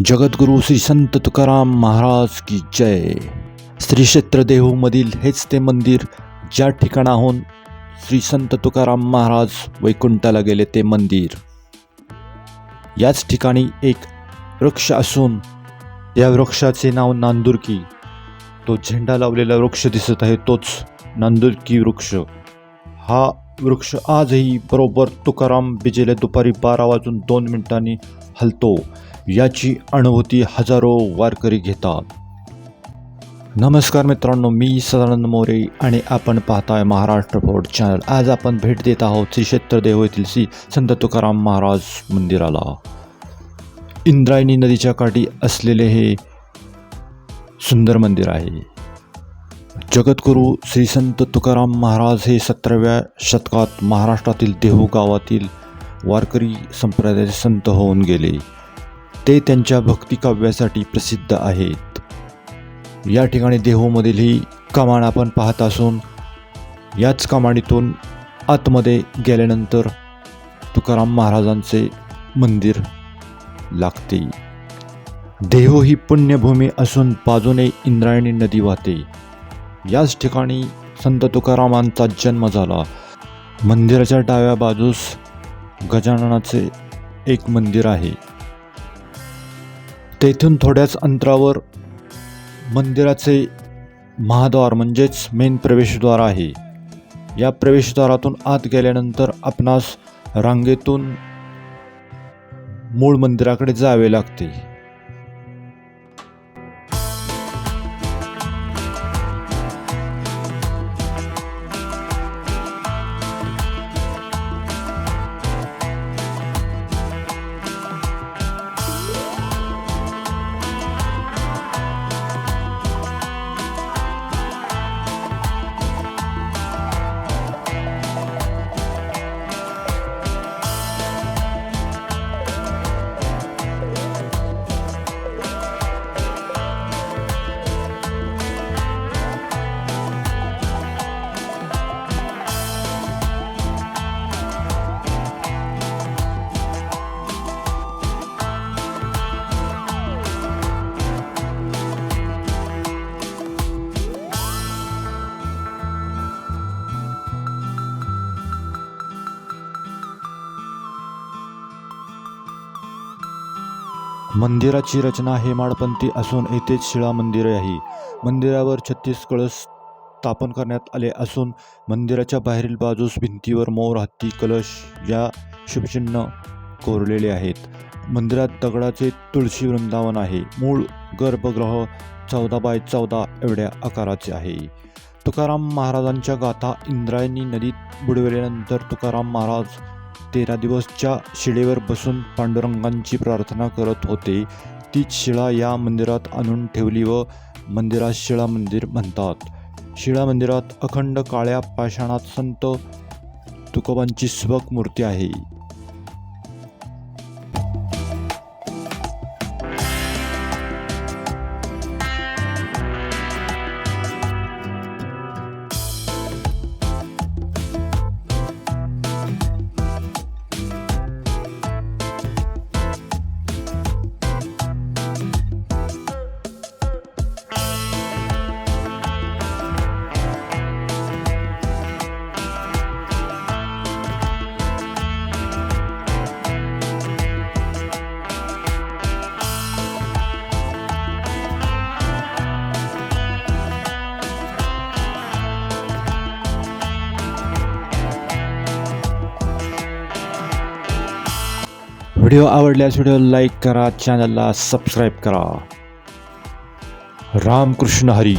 जगद्गुरू श्री संत तुकाराम महाराज की जय. श्री क्षेत्र देहूमधील हेच ते मंदिर ज्या ठिकाणाहून श्री संत तुकाराम महाराज वैकुंठाला गेले ते मंदिर. याच ठिकाणी एक वृक्ष असून या वृक्षाचे नाव नांदुरकी. तो झेंडा लावलेला वृक्ष दिसत आहे तोच नांदुरकी वृक्ष. हा वृक्ष आजही बरोबर तुकाराम बिजेले दुपारी बारा वाजून दोन मिनिटांनी हलतो. याची अनुभूती हजारो वारकरी घेतात. नमस्कार मित्रांनो मी सदानंद मोरे आणि आपण पाहताय महाराष्ट्र फोर्ट चॅनल आज आपण भेट देत आहोत श्री क्षेत्र देव येथील श्री संत तुकाराम महाराज मंदिराला. इंद्रायणी नदीच्या काठी असलेले हे सुंदर मंदिर आहे. जगद्गुरू श्री संत तुकाराम महाराज हे सतराव्या शतकात महाराष्ट्रातील देहू गावातील वारकरी संप्रदायाचे संत होऊन गेले. ते त्यांच्या भक्तिकाव्यासाठी प्रसिद्ध आहेत. या ठिकाणी देहूमधील ही कमान आपण पाहत असून याच कमाणीतून आतमध्ये गेल्यानंतर तुकाराम महाराजांचे मंदिर लागते. देहू ही पुण्यभूमी असून बाजूने इंद्रायणी नदी वाहते. याच ठिकाणी संत तुकारामांचा जन्म झाला. मंदिराच्या डाव्या बाजूस गजाननाचे एक मंदिर आहे. तेथून थोड्याच अंतरावर मंदिराचे महाद्वार म्हणजेच मेन प्रवेशद्वार आहे. या प्रवेशद्वारातून आत गेल्यानंतर आपणास रांगेतून मूळ मंदिराकडे जावे लागते. मंदिराची रचना हेमाडपंथी असून येथेच शिळा मंदिर आहे. मंदिरावर छत्तीस कळस स्थापन करण्यात आले असून मंदिराच्या बाहेरील बाजूस भिंतीवर मोर हत्ती कलश या शुभचिन्ह कोरलेले आहेत. मंदिरात दगडाचे तुळशी वृंदावन आहे. मूळ गर्भगृह चौदा बाय चौदा एवढ्या आकाराचे आहे. तुकाराम महाराजांच्या गाथा इंद्रायणी नदीत बुडविल्यानंतर तुकाराम महाराज तेरा दिवसच्या शिळेवर बसून पांडुरंगांची प्रार्थना करत होते. तीच शिळा या मंदिरात आणून ठेवली व मंदिरात शिळा मंदिर म्हणतात. शिळा मंदिरात अखंड काळ्या पाषाणात संत तुकोबांची सुबक मूर्ती आहे. व्हिडिओ आवडल्यास व्हिडिओ लाईक करा चॅनलला सबस्क्राईब करा. रामकृष्ण हरी.